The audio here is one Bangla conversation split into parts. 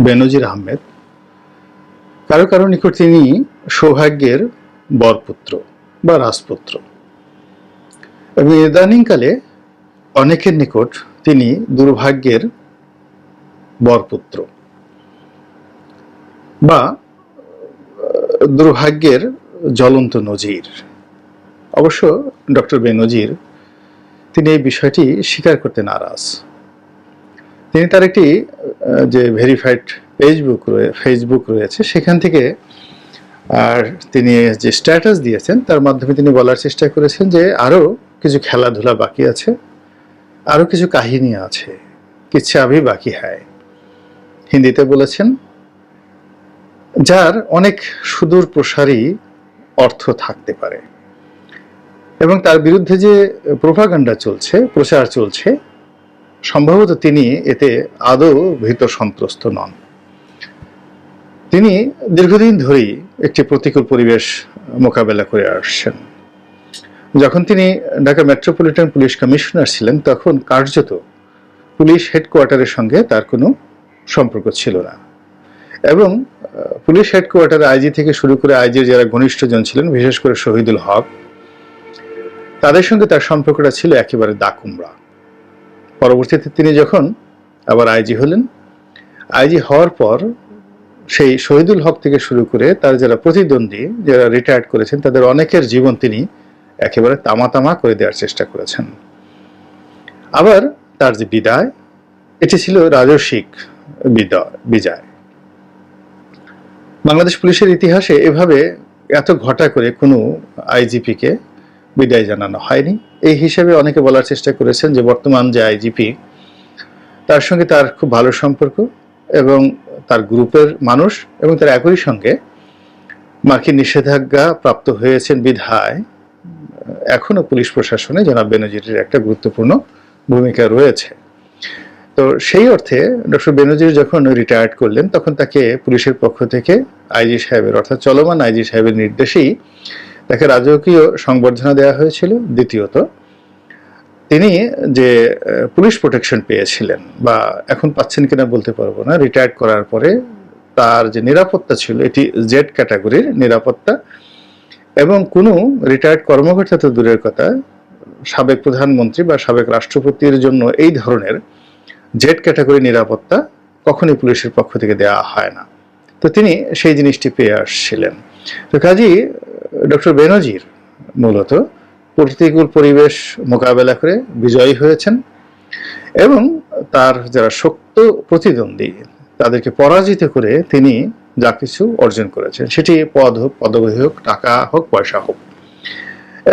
বেনজির আহমেদ। কারও কারও নিকট তিনি সৌভাগ্যের বরপুত্র বা রাজপুত্র। এবং ইদানিংকালে অনেকের নিকট তিনি দুর্ভাগ্যের বরপুত্র বা দুর্ভাগ্যের জ্বলন্ত নজির। অবশ্য ডক্টর বেনজির তিনি এই বিষয়টি স্বীকার করতে নারাজ। তিনি তার একটি যে ভেরিফাইড ফেসবুক ফেসবুক রয়েছে, সেখান থেকে, আর তিনি যে স্ট্যাটাস দিয়েছেন, তার মাধ্যমে তিনি বলার চেষ্টা করেছেন যে আরও কিছু খেলাধুলা বাকি আছে আরও কিছু কাহিনী আছে কিচ্ছা আভি বাকি হয়। হিন্দিতে বলেছেন, যার অনেক সুদূর প্রসারী অর্থ থাকতে পারে। এবং তার বিরুদ্ধে যে প্রোপাগান্ডা চলছে, প্রচার চলছে সম্ভবত তিনি এতে আদৌ ভীত সন্ত্রস্ত নন। তিনি দীর্ঘদিন ধরেই একটি প্রতিকূল পরিবেশ মোকাবেলা করে আসছেন। যখন তিনি ঢাকা মেট্রোপলিটন পুলিশ কমিশনার ছিলেন, তখন কার্যত পুলিশ হেডকোয়ার্টারের সঙ্গে তার কোনো সম্পর্ক ছিল না। এবং পুলিশ হেডকোয়ার্টার আইজি থেকে শুরু করে আইজির যারা ঘনিষ্ঠজন ছিলেন, বিশেষ করে শহীদুল হক, তাদের সঙ্গে তার সম্পর্কটা ছিল একেবারে দাকুমরা। পরবর্তীতে তিনি যখন আবার আইজি হলেন, আইজি হওয়ার পর সেই শহীদুল হক থেকে শুরু করে তার যারা প্রতিদ্বন্দ্বী, যারা রিটায়ার্ড করেছেন, তাদের অনেকের জীবন তিনি একেবারে তামা তামা করে দেওয়ার চেষ্টা করেছেন। আবার তার যে বিদায়, এটি ছিল রাজস্বিক বিদায়, বিজয়। বাংলাদেশ পুলিশের ইতিহাসে এভাবে এত ঘটা করে কোনো আইজিপিকে বিদায় জানানো হয়নি। এই হিসেবে অনেকে বলার চেষ্টা করেছেন যে বর্তমান যে আইজিপি, তার সঙ্গে তার খুব ভালো সম্পর্ক এবং তার গ্রুপের মানুষ এবং তার একই সঙ্গে মার্কিন নিষেধাজ্ঞা প্রাপ্ত হয়েছেন বিধায়। এখনও পুলিশ প্রশাসনে জনাব বেনজিরের একটা গুরুত্বপূর্ণ ভূমিকা রয়েছে। তো সেই অর্থে ডক্টর বেনজির যখন রিটায়ার্ড করলেন, তখন তাকে পুলিশের পক্ষ থেকে আইজি সাহেবের, অর্থাৎ চলমান আইজি সাহেবের নির্দেশেই তাকে রাজকীয় সংবর্ধনা দেওয়া হয়েছিল। দ্বিতীয়ত তিনি যে পুলিশ প্রোটেকশন পেয়েছিলেন বা এখন পাচ্ছেন কিনা বলতে পারব না রিটায়ার করার পরে তার যে নিরাপত্তা ছিল, এটি জেড ক্যাটাগরির নিরাপত্তা এবং কোনো রিটায়ার্ড কর্মকর্তা তো দূরের কথা, সাবেক প্রধানমন্ত্রী বা সাবেক রাষ্ট্রপতির জন্য এই ধরনের জেড ক্যাটাগরি নিরাপত্তা কখনই পুলিশের পক্ষ থেকে দেওয়া হয় না। তো তিনি সেই জিনিসটি পেয়ে আসছিলেন। তো কাজী ডক্টর বেনজির মূলত প্রতিকূল পরিবেশ মোকাবেলা করে বিজয়ী হয়েছেন এবং তার যারা শক্ত প্রতিদ্বন্দ্বী, তাদেরকে পরাজিত করে তিনি যা কিছু অর্জন করেছেন, সেটি পদ হোক পদবী হোক, টাকা হোক, পয়সা হোক।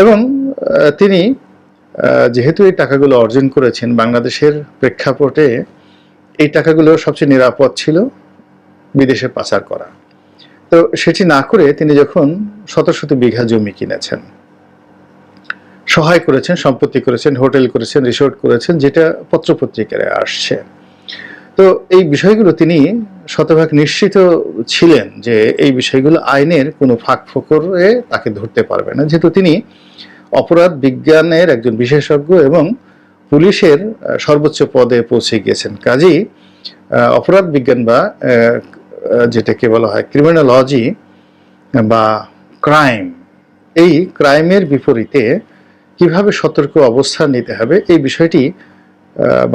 এবং তিনি যেহেতু এই টাকাগুলো অর্জন করেছেন, বাংলাদেশের প্রেক্ষাপটে এই টাকাগুলো সবচেয়ে নিরাপদ ছিল বিদেশে পাচার করা। তো সেটি না করে তিনি যখন শত শত বিঘা জমি কিনেছেন সহায় করেছেন, সম্পত্তি করেছেন, হোটেল করেছেন, রিসোর্ট করেছেন, যেটা পত্রপত্রিকায় আসছে। তো এই বিষয়গুলো তিনি শতভাগ নিশ্চিত ছিলেন যে এই বিষয়গুলো আইনের কোনো ফাঁক ফোকরে তাকে ধরতে পারবে না। যেহেতু তিনি অপরাধ বিজ্ঞানের একজন বিশেষজ্ঞ এবং পুলিশের সর্বোচ্চ পদে পৌঁছে গিয়েছেন। কাজেই অপরাধ বিজ্ঞান বা যেটাকে বলা হয় ক্রিমিনোলজি বা ক্রাইম, এই ক্রাইমের বিপরীতে কীভাবে সতর্ক অবস্থান নিতে হবে, এই বিষয়টি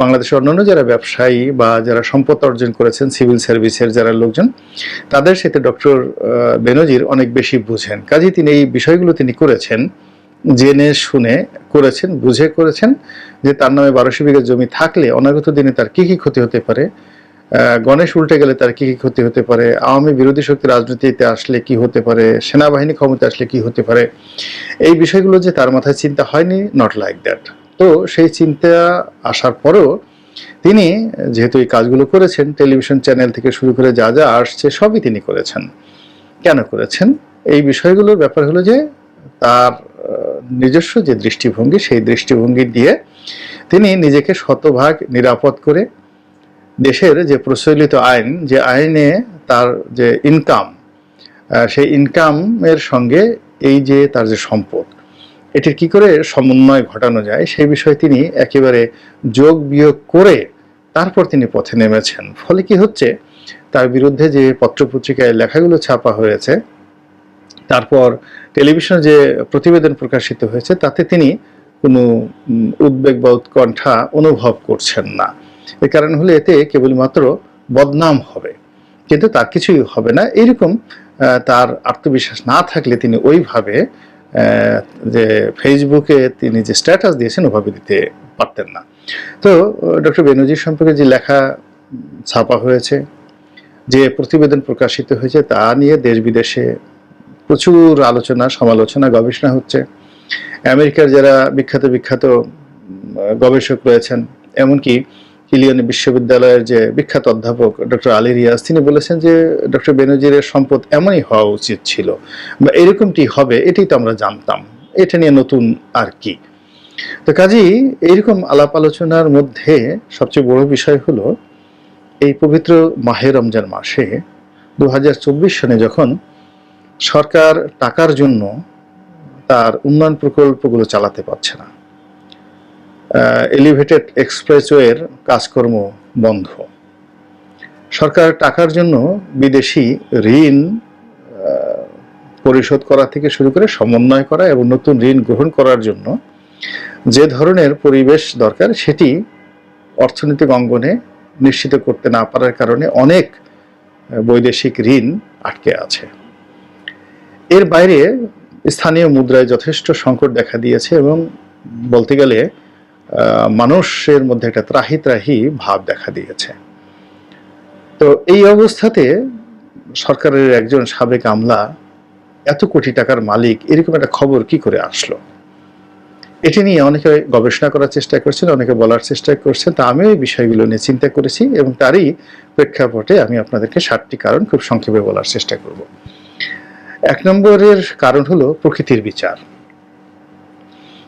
বাংলাদেশের অন্যান্য যারা ব্যবসায়ী বা যারা সম্পদ অর্জন করেছেন, সিভিল সার্ভিসের যারা লোকজন, তাদের সাথে ডক্টর বেনজির অনেক বেশি বুঝেন। কাজেই তিনি এই বিষয়গুলো তিনি করেছেন, জেনে শুনে করেছেন, বুঝে করেছেন যে তার নামে বারোশো বিঘা জমি থাকলে অনাগত দিনে তার কি কি ক্ষতি হতে পারে গণেশ উল্টে গেলে তার কি কি ক্ষতি হতে পারে? আওয়ামী বিরোধী শক্তি রাজনীতিতে আসলে কি হতে পারে? সেনাবাহিনী ক্ষমতা আসলে কি হতে পারে? এই বিষয়গুলো যে তার মাথায় চিন্তা হয়নি নট লাইক দ্যাট তো সেই চিন্তা আসার পরেও তিনি যেহেতু এই কাজগুলো করেছেন, টেলিভিশন চ্যানেল থেকে শুরু করে যা যা আসছে, সবই তিনি করেছেন। কেন করেছেন? এই বিষয়গুলোর ব্যাপার হলো যে তার নিজস্ব যে দৃষ্টিভঙ্গি, সেই দৃষ্টিভঙ্গি দিয়ে তিনি নিজেকে শতভাগ নিরাপদ করে দেশের যে প্রচলিত আইন, যে আইনে তার যে ইনকাম সেই ইনকামের সঙ্গে এই যে তার যে সম্পদ, এটির কি করে সমন্বয় ঘটানো যায় সেই বিষয়ে তিনি একেবারে যোগ বিয়োগ করে তারপর তিনি পথে নেমেছেন। ফলে কি হচ্ছে, তার বিরুদ্ধে যে পত্রপত্রিকায় লেখাগুলো ছাপা হয়েছে, তারপর টেলিভিশনে যে প্রতিবেদন প্রকাশিত হয়েছে, তাতে তিনি কোনো উদ্বেগ বা উৎকণ্ঠা অনুভব করছেন না। এর কারণ হলে এতে কেবলমাত্র বদনাম হবে। কিন্তু তার কিছুই হবে না। এরকম তার আত্মবিশ্বাস না থাকলে তিনি ওইভাবে যে ফেসবুকে তিনি যে স্ট্যাটাস দিয়েছেন ওভাবে দিতে পারতেন না। তো ডক্টর বেনজির সম্পর্কে যে লেখা ছাপা হয়েছে, যে প্রতিবেদন প্রকাশিত হয়েছে, তা নিয়ে দেশ বিদেশে প্রচুর আলোচনা, সমালোচনা, গবেষণা হচ্ছে। আমেরিকার যারা বিখ্যাত বিখ্যাত গবেষক রয়েছেন, এমনকি ইলিয়ন বিশ্ববিদ্যালয়ের যে বিখ্যাত অধ্যাপক ডক্টর আলী রিয়াজ, তিনি বলেছেন যে ডক্টর বেনজিরের সম্পদ এমনই হওয়া উচিত ছিল। বা এরকমটি হবে এটাই তো আমরা জানতাম। এটা নিয়ে নতুন আর কি? তো কাজেই এইরকম আলাপ আলোচনার মধ্যে সবচেয়ে বড় বিষয় হলো, এই পবিত্র মাহে রমজান মাসে দু সনে যখন সরকার টাকার জন্য তার উন্নয়ন প্রকল্পগুলো চালাতে পারছে না এলিভেটেড এক্সপ্রেসওয়ের কাজকর্ম বন্ধ। সরকার টাকার জন্য বিদেশি ঋণ পরিশোধ করা থেকে শুরু করে সমন্বয় করা এবং নতুন ঋণ গ্রহণ করার জন্য যে ধরনের পরিবেশ দরকার সেটি অর্থনৈতিক অঙ্গনে নিশ্চিত করতে না পারার কারণে অনেক বৈদেশিক ঋণ আটকে আছে। এর বাইরে স্থানীয় মুদ্রায় যথেষ্ট সংকট দেখা দিয়েছে এবং বলতে গেলে মানুষের মধ্যে একটা ত্রাহি ত্রাহি ভাব দেখা দিয়েছে। তো এই অবস্থাতে সরকারের একজন সাবেক আমলা, এত কোটি টাকার মালিক, এরকম একটা খবর কি করে আসলো? এটি নিয়ে অনেকে গবেষণা করার চেষ্টা করছেন, অনেকে বলার চেষ্টা করছেন। তা আমিও এই বিষয়গুলো নিয়ে চিন্তা করেছি এবং তারই প্রেক্ষাপটে আমি আপনাদেরকে সাতটি কারণ খুব সংক্ষেপে বলার চেষ্টা করব। এক নম্বরের কারণ হলো প্রকৃতির বিচার।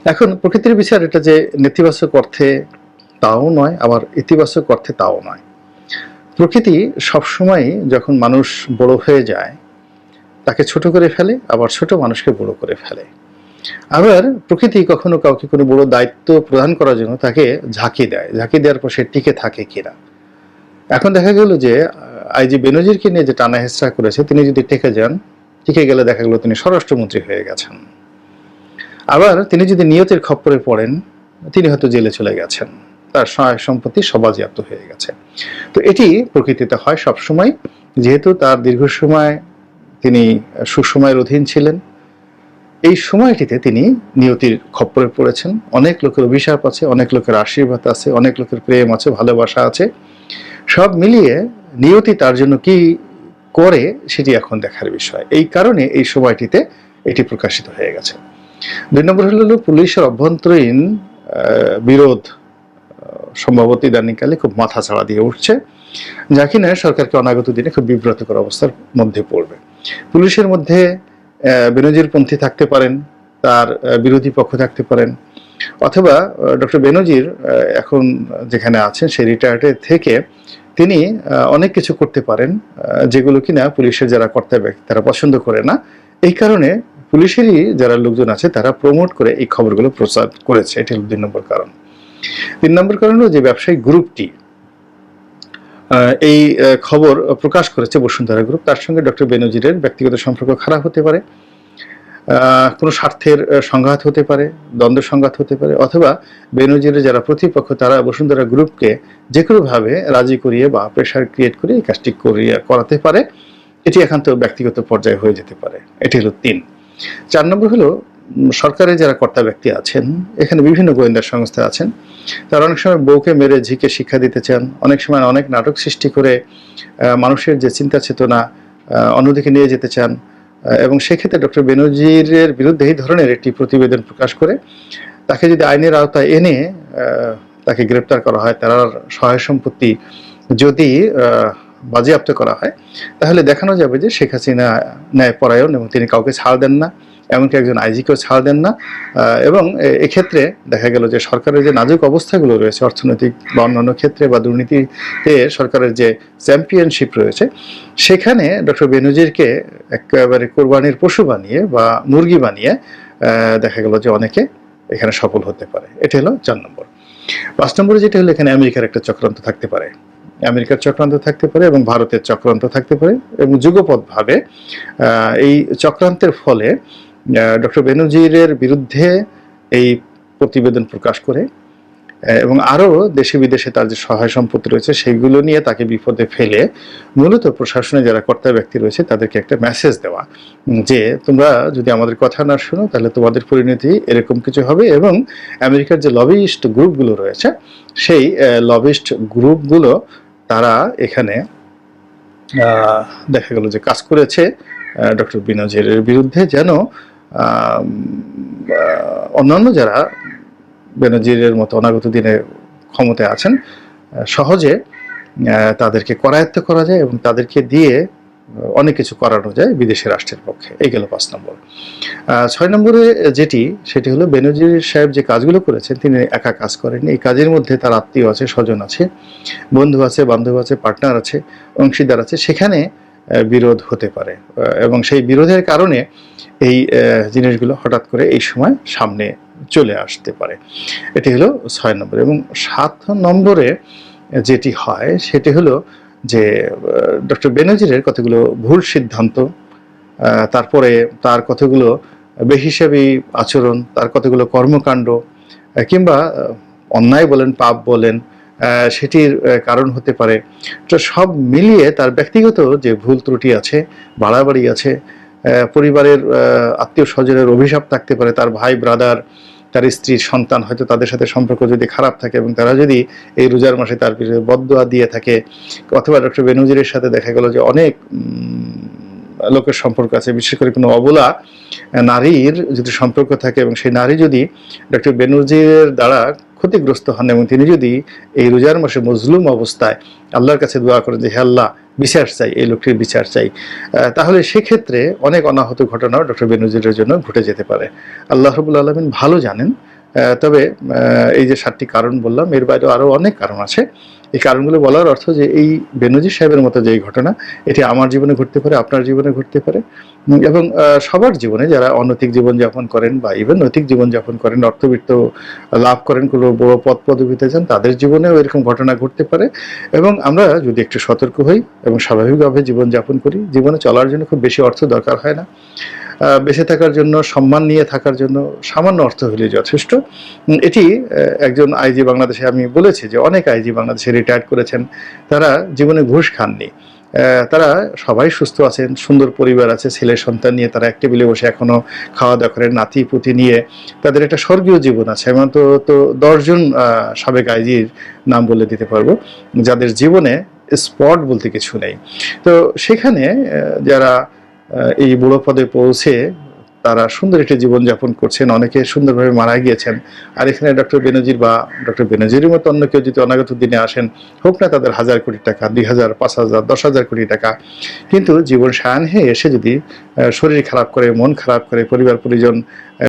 এখন প্রকৃতির বিচার এটা যে নেতিবাচক অর্থে তাও নয়, আবার ইতিবাচক অর্থে তাও নয়। প্রকৃতি সবসময় যখন মানুষ বড় হয়ে যায়, তাকে ছোট করে ফেলে, আবার ছোট মানুষকে বড় করে ফেলে। আবার প্রকৃতি কখনো কাউকে কোনো বড় দায়িত্ব প্রদান করার জন্য তাকে ঝাঁকি দেয়। ঝাঁকি দেওয়ার পর সে টিকে থাকে কিনা? এখন দেখা গেল যে আইজি বেনজিরকে নিয়ে যে টানা হেসরা করেছে, তিনি যদি টেকে যান, টিকে গেলে দেখা গেল তিনি স্বরাষ্ট্রমন্ত্রী হয়ে গেছেন। আবার তিনি যদি নিয়তের খপ্পরে পড়েন, তিনি হয়তো জেলে চলে গেছেন। তার সহায় সম্পত্তি সবাজিয়াপ্ত হয়ে গেছে। তো এটি প্রকৃতিতে হয় সবসময়, যেহেতু তার দীর্ঘ সময় তিনি সুসময়ের অধীন ছিলেন। এই সময়টিতে তিনি নিয়তির খপ্পরে পড়েছেন। অনেক লোকের অভিশাপ আছে, অনেক লোকের আশীর্বাদ আছে, অনেক লোকের প্রেম আছে, ভালোবাসা আছে। সব মিলিয়ে নিয়তি তার জন্য কি করে, সেটি এখন দেখার বিষয়। এই কারণে এই সময়টিতে এটি প্রকাশিত হয়ে গেছে। দুই নম্বর হলো পুলিশের অভ্যন্তরীণ বিরোধ সম্ভবত ইদানিংকালে খুব মাথা ছাড়া দিয়ে উঠছে, যা কিনা সরকারকে অনাগত দিনে খুব বিব্রতকর অবস্থার মধ্যে পড়বে। পুলিশের মধ্যে বেনজির পন্থী থাকতে পারেন, তার বিরোধী পক্ষ থাকতে পারেন, অথবা ডক্টর বেনজির এখন যেখানে আছেন সেই রিটায়ার্ডে থেকে তিনি অনেক কিছু করতে পারেন যেগুলো কিনা পুলিশের যারা কর্তা ব্যক্তি তারা পছন্দ করে না। এই কারণে পুলিশেরই যারা লোকজন আছে, তারা প্রমোট করে এই খবরগুলো প্রচার করেছে। এটি হলো দুই নম্বর কারণ। তিন নম্বর কারণ হলো যে ব্যবসায়িক গ্রুপটি এই খবর প্রকাশ করেছে বসুন্ধরা গ্রুপ তার সঙ্গে ডক্টর বেনজিরের ব্যক্তিগত সম্পর্ক খারাপ হতে পারে কোনো স্বার্থের সংঘাত হতে পারে দ্বন্দ্ব সংঘাত হতে পারে, অথবা বেনজিরের যারা প্রতিপক্ষ, তারা বসুন্ধরা গ্রুপকে যে কোনোভাবে রাজি করিয়ে বা প্রেশার ক্রিয়েট করে এই কাজটি করিয়ে করাতে পারে। এটি একান্ত ব্যক্তিগত পর্যায়ে হয়ে যেতে পারে। এটি হলো তিন। চার নম্বর হলো সরকারের যারা কর্তা ব্যক্তি আছেন, এখানে বিভিন্ন গোয়েন্দা সংস্থা আছেন, তারা অনেক সময় বউকে মেরে ঝিকে শিক্ষা দিতে চান, অনেক সময় অনেক নাটক সৃষ্টি করে মানুষের যে চিন্তা চেতনা অন্যদিকে নিয়ে যেতে চান এবং সেক্ষেত্রে ডক্টর বেনজিরের বিরুদ্ধে এই ধরনের একটি প্রতিবেদন প্রকাশ করে, তাকে যদি আইনের আওতায় এনে তাকে গ্রেপ্তার করা হয়, তার সহায় সম্পত্তি যদি বাজেয়াপ্ত করা হয়, তাহলে দেখানো যাবে যে শেখ হাসিনা ন্যায় পরায়ণ এবং তিনি কাউকে ছাড় দেন না, এমনকি একজন আইজিকেও ছাড় দেন না। এবং এক্ষেত্রে দেখা গেল যে সরকারের যে নাজুক অবস্থাগুলো রয়েছে, অর্থনৈতিক বা অন্যান্য ক্ষেত্রে বা দুর্নীতিতে সরকারের যে চ্যাম্পিয়নশিপ রয়েছে, সেখানে ডক্টর বেনজিরকে একেবারে কোরবানির পশু বানিয়ে বা মুরগি বানিয়ে দেখা গেল যে অনেকে এখানে সফল হতে পারে। এটা হলো চার নম্বর। পাঁচ নম্বরে যেটা হলো এখানে আমেরিকার একটা চক্রান্ত থাকতে পারে। আমেরিকার চক্রান্ত থাকতে পারে এবং ভারতের চক্রান্ত থাকতে পারে এবং যুগপৎভাবে আহ, এই চক্রান্তের ফলে ডক্টর বেনজিরের বিরুদ্ধে এই প্রতিবেদন প্রকাশ করে এবং আরও দেশে বিদেশে তার যে সহায় সম্পত্তি রয়েছে সেগুলো নিয়ে তাকে বিপদে ফেলে মূলত প্রশাসনে যারা কর্তা ব্যক্তি রয়েছে তাদেরকে একটা মেসেজ দেওয়া যে তোমরা যদি আমাদের কথা না শোনো তাহলে তোমাদের পরিণতি এরকম কিছু হবে এবং আমেরিকার যে লবিস্ট গ্রুপগুলো রয়েছে সেই লবিস্ট গ্রুপগুলো তারা এখানে দেখা গেল যে কাজ করেছে ডক্টর বিনোজের বিরুদ্ধে যেন অন্যান্য যারা বেনজিরের মতো অনাগত দিনে ক্ষমতায় আছেন সহজে তাদেরকে করায়ত্ত করা যায় এবং তাদেরকে দিয়ে অনেক কিছু করানো যায় বিদেশি রাষ্ট্রের পক্ষে। এই গেল পাঁচ নম্বর। ছয় নম্বরে যেটি, সেটি হলো বেনজির সাহেব যে কাজগুলো করেছেন, তিনি একা কাজ করেন এই কাজের মধ্যে তার আত্মীয় আছে, স্বজন আছে, বন্ধু আছে, বান্ধব আছে পার্টনার আছে, অংশীদার আছে। সেখানে বিরোধ হতে পারে। এবং সেই বিরোধের কারণে এই জিনিসগুলো হঠাৎ করে এই সময় সামনে চলে আসতে পারে। এটি হলো ছয় নম্বর। এবং সাত নম্বরে যেটি হয়, সেটি হলো যে ডক্টর বেনজিরের কতগুলো ভুল সিদ্ধান্ত তারপরে তার কতগুলো বেহিসাবি আচরণ, তার কতগুলো কর্মকাণ্ড কিংবা অন্যায় বলেন, পাপ বলেন সেটির কারণ হতে পারে। তো সব মিলিয়ে তার ব্যক্তিগত যে ভুল ত্রুটি আছে, বাড়াবাড়ি আছে পরিবারের আত্মীয় স্বজনের অভিশাপ থাকতে পারে, তার ভাই ব্রাদার তার স্ত্রীর সন্তান হয়তো তাদের সাথে সম্পর্ক যদি খারাপ থাকে এবং তারা যদি এই রোজার মাসে তার পিছনে বদদোয়া দিয়ে থাকে, অথবা ডক্টর বেনুজিরের সাথে দেখা গেল যে অনেক লোকের সম্পর্ক আছে, বিশেষ করে কোনো অবলা নারীর যদি সম্পর্ক থাকে এবং সেই নারী যদি ডক্টর বেনজিরের দ্বারা ক্ষতিগ্রস্ত হন এবং তিনি যদি এই রোজার মাসে মজলুম অবস্থায় আল্লাহর কাছে দোয়া করেন যে, হে আল্লাহ, বিচার চাই, এই লোকটির বিচার চাই। তাহলে সেক্ষেত্রে অনেক অনাহত ঘটনাও ডক্টর বেনজিরের জন্য ঘটে যেতে পারে। আল্লাহ রবুল আলমিন ভালো জানেন। তবে এই যে সাতটি কারণ বললাম, এর বাইরেও আরও অনেক কারণ আছে। এই কারণগুলো বলার অর্থ যে, এই বেনজির সাহেবের মতো যে ঘটনা, এটি আমার জীবনে ঘটতে পারে, আপনার জীবনে ঘটতে পারে। এবং সবার জীবনে যারা অনৈতিক জীবনযাপন করেন বা ইভেন নৈতিক জীবনযাপন করেন, অর্থবিত্ত লাভ করেন, কোনো বড় পদ পদবিতে যান, তাদের জীবনেও এরকম ঘটনা ঘটতে পারে। এবং আমরা যদি একটু সতর্ক হই এবং স্বাভাবিকভাবে জীবনযাপন করি, জীবনে চলার জন্য খুব বেশি অর্থ দরকার হয় না। বেঁচে থাকার জন্য, সম্মান নিয়ে থাকার জন্য সামান্য অর্থ হলে যথেষ্ট। এটি একজন আইজি বাংলাদেশে আমি বলেছি যে অনেক আইজি বাংলাদেশে রিটায়ার্ড করেছেন। তারা জীবনে ঘুষ খাননি। তারা সবাই সুস্থ আছেন, সুন্দর পরিবার আছে, ছেলে সন্তান নিয়ে তারা এক টেবিলে বসে এখনও খাওয়া দাওয়া করেন, নাতি পুঁতি নিয়ে তাদের একটা স্বর্গীয় জীবন আছে। এমন তো তো দশজন সাবেক আইজির নাম বলে দিতে পারব, যাদের জীবনে স্পট বলতে কিছু নেই। তো সেখানে যারা এই বুড়ো পদে পৌঁছে তারা সুন্দর একটি জীবনযাপন করছেন, অনেকে সুন্দরভাবে মারা গিয়েছেন। আর এখানে ডক্টর বেনজির বা ডক্টর বেনজিরের মতো অন্য কেউ যদি অনাগত দিনে আসেন, হোক না তাদের হাজার কোটি টাকা, দুই হাজার, পাঁচ হাজার, দশ হাজার কোটি টাকা। কিন্তু জীবন সায়ান হয়ে এসে যদি শরীর খারাপ করে, মন খারাপ করে, পরিবার, পরিজন